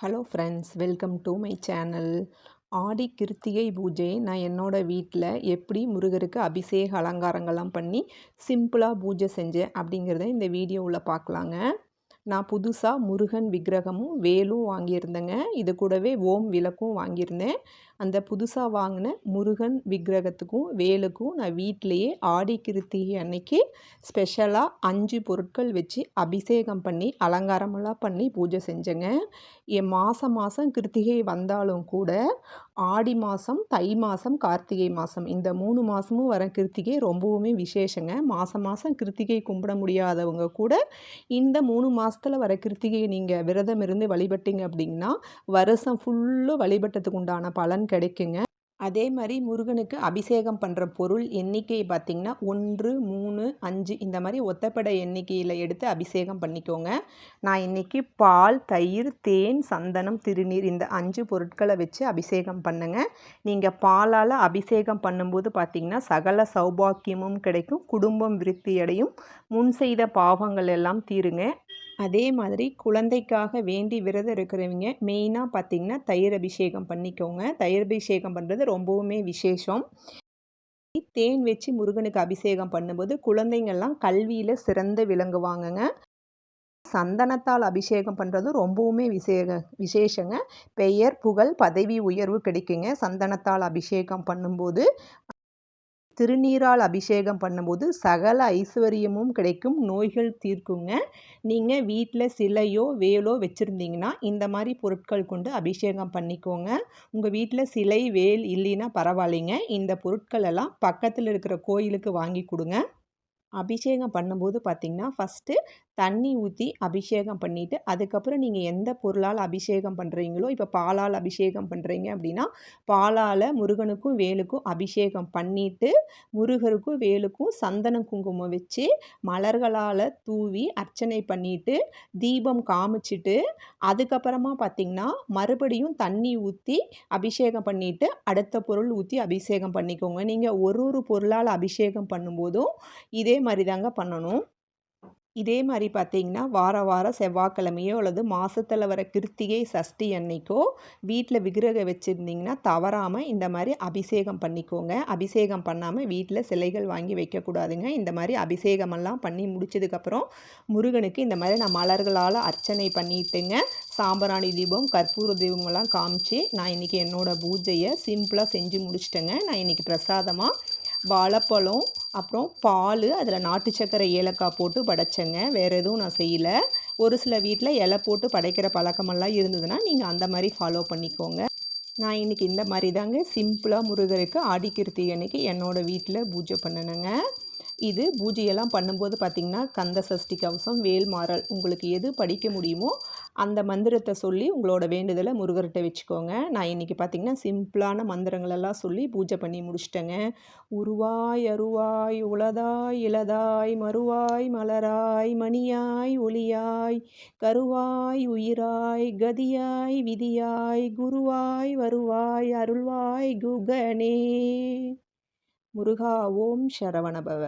Hello friends welcome to my channel Aadi Krithigai பூஜை. நான் என்னோடய வீட்டில் எப்படி முருகருக்கு அபிஷேக அலங்காரங்கள்லாம் பண்ணி சிம்பிளாக பூஜை செஞ்சேன் அப்படிங்கிறத இந்த வீடியோவில் பார்க்கலாங்க. நான் புதுசாக முருகன் விக்கிரகமும் வேலும் வாங்கியிருந்தேங்க. இது கூடவே ஓம் விளக்கும் வாங்கியிருந்தேன். அந்த புதுசாக வாங்கின முருகன் விக்கிரகத்துக்கும் வேலுக்கும் நான் வீட்டிலையே ஆடி கிருத்திகை அன்னைக்கு ஸ்பெஷலாக அஞ்சு பொருட்கள் வச்சு அபிஷேகம் பண்ணி அலங்காரமெல்லாம் பண்ணி பூஜை செஞ்சேங்க. என் மாதம் மாதம் கிருத்திகை வந்தாலும் கூட ஆடி மாதம் தை மாதம் கார்த்திகை மாதம் இந்த மூணு மாதமும் வர கிருத்திகை ரொம்பவுமே விசேஷங்க. மாதம் மாதம் கிருத்திகை கும்பிட முடியாதவங்க கூட இந்த மூணு மாதத்தில் வர கிருத்திகையை நீங்கள் விரதம் இருந்து வழிபட்டீங்க அப்படின்னா வருஷம் ஃபுல்லும் வழிபட்டதுக்கு உண்டான பலன் கிடைக்குங்க. அதே மாதிரி முருகனுக்கு அபிஷேகம் பண்ணுற பொருள் எண்ணிக்கை பார்த்திங்கன்னா ஒன்று மூணு அஞ்சு இந்த மாதிரி ஒத்தப்படை எண்ணிக்கையில் எடுத்து அபிஷேகம் பண்ணிக்கோங்க. நான் இன்றைக்கி பால் தயிர் தேன் சந்தனம் திருநீர் இந்த அஞ்சு பொருட்களை வச்சு அபிஷேகம் பண்ணுங்க. நீங்கள் பாலால் அபிஷேகம் பண்ணும்போது பார்த்திங்கன்னா சகல சௌபாக்கியமும் கிடைக்கும் குடும்பம் விருத்தியடையும் முன் செய்த பாவங்கள் எல்லாம் தீருங்க. அதே மாதிரி குழந்தைக்காக வேண்டி விரதம் இருக்கிறவங்க மெயினாக பார்த்திங்கன்னா தயிர் அபிஷேகம் பண்ணிக்கோங்க. தயிர் அபிஷேகம் பண்ணுறது ரொம்பவுமே விசேஷம். தேன் வச்சு முருகனுக்கு அபிஷேகம் பண்ணும்போது குழந்தைங்கள்லாம் கல்வியில் சிறந்து விளங்குவாங்கங்க. சந்தனத்தால் அபிஷேகம் பண்ணுறதும் ரொம்பவுமே விசேக விசேஷங்க. பெயர் புகழ் பதவி உயர்வு கிடைக்குங்க. சந்தனத்தால் அபிஷேகம் பண்ணும்போது. திருநீரால் அபிஷேகம் பண்ணும்போது சகல ஐஸ்வர்யமும் கிடைக்கும் நோய்கள் தீர்க்குங்க. நீங்கள் வீட்டில் சிலையோ வேலோ வச்சுருந்தீங்கன்னா இந்த மாதிரி பொருட்கள் கொண்டு அபிஷேகம் பண்ணிக்கோங்க. உங்கள் வீட்டில் சிலை வேல் இல்லைன்னா பரவாயில்லைங்க. இந்த பொருட்கள் எல்லாம் பக்கத்தில் இருக்கிற கோயிலுக்கு வாங்கி கொடுங்க. அபிஷேகம் பண்ணும்போது பார்த்திங்கன்னா ஃபஸ்ட்டு தண்ணி ஊற்றி அபிஷேகம் பண்ணிவிட்டு அதுக்கப்புறம் நீங்கள் எந்த பொருளால் அபிஷேகம் பண்ணுறீங்களோ இப்போ பாலால் அபிஷேகம் பண்ணுறீங்க அப்படின்னா பாலால் முருகனுக்கும் வேலுக்கும் அபிஷேகம் பண்ணிவிட்டு முருகருக்கும் வேலுக்கும் சந்தன குங்குமம் வச்சு மலர்களால் தூவி அர்ச்சனை பண்ணிவிட்டு தீபம் காமிச்சிட்டு அதுக்கப்புறமா பார்த்திங்கன்னா மறுபடியும் தண்ணி ஊற்றி அபிஷேகம் பண்ணிவிட்டு அடுத்த பொருள் ஊற்றி அபிஷேகம் பண்ணிக்கோங்க. நீங்கள் ஒரு ஒரு பொருளால் அபிஷேகம் பண்ணும்போதும் இதே மாதிரி தாங்க பண்ணணும். இதே மாதிரி பார்த்தீங்கன்னா வார வாரம் செவ்வாய்க்கிழமையோ அல்லது மாதத்தில் வர கிருத்திகை சஷ்டி அன்னைக்கோ வீட்டில் விக்கிரகம் வச்சுருந்தீங்கன்னா தவறாமல் இந்த மாதிரி அபிஷேகம் பண்ணிக்கோங்க. அபிஷேகம் பண்ணாமல் வீட்டில் சிலைகள் வாங்கி வைக்கக்கூடாதுங்க. இந்த மாதிரி அபிஷேகமெல்லாம் பண்ணி முடிச்சதுக்கப்புறம் முருகனுக்கு இந்த மாதிரி நான் மலர்களால் அர்ச்சனை பண்ணிட்டுங்க. சாம்பராணி தீபம் கற்பூர தீபமெல்லாம் காமிச்சு நான் இன்றைக்கி என்னோடய பூஜையை சிம்பிளாக செஞ்சு முடிச்சிட்டேங்க. நான் இன்றைக்கி பிரசாதமாக வாழைப்பழம் அப்புறம் பால் அதில் நாட்டு சக்கரை ஏலக்காய் போட்டு படைச்சேங்க. வேறு எதுவும் நான் செய்யலை. ஒரு சில வீட்டில் இலை போட்டு படைக்கிற பழக்கமெல்லாம் இருந்ததுன்னா நீங்கள் அந்த மாதிரி ஃபாலோ பண்ணிக்கோங்க. நான் இன்றைக்கி இந்த மாதிரி தாங்க சிம்பிளாக முருகருக்கு ஆடிக்கிருத்தி அன்னைக்கு என்னோடய வீட்டில் பூஜை பண்ணணுங்க இது பூஜையெல்லாம் பண்ணும்போது பார்த்திங்கன்னா கந்த சஷ்டி கவசம் வேல்மாறல் உங்களுக்கு எது படிக்க முடியுமோ அந்த மந்திரத்தை சொல்லி உங்களோட வேண்டுதலை முருகர்கிட்ட வச்சுக்கோங்க. நான் இன்றைக்கி பார்த்திங்கன்னா சிம்பிளான மந்திரங்களெல்லாம் சொல்லி பூஜை பண்ணி முடிச்சிட்டேங்க. உருவாய் அருவாய் உளதாய் இளதாய் மறுவாய் மலராய் மணியாய் ஒளியாய் கருவாய் உயிராய் கதியாய் விதியாய் குருவாய் வருவாய் அருள்வாய் குகனே. முருகா ஓம் சரவணபவ.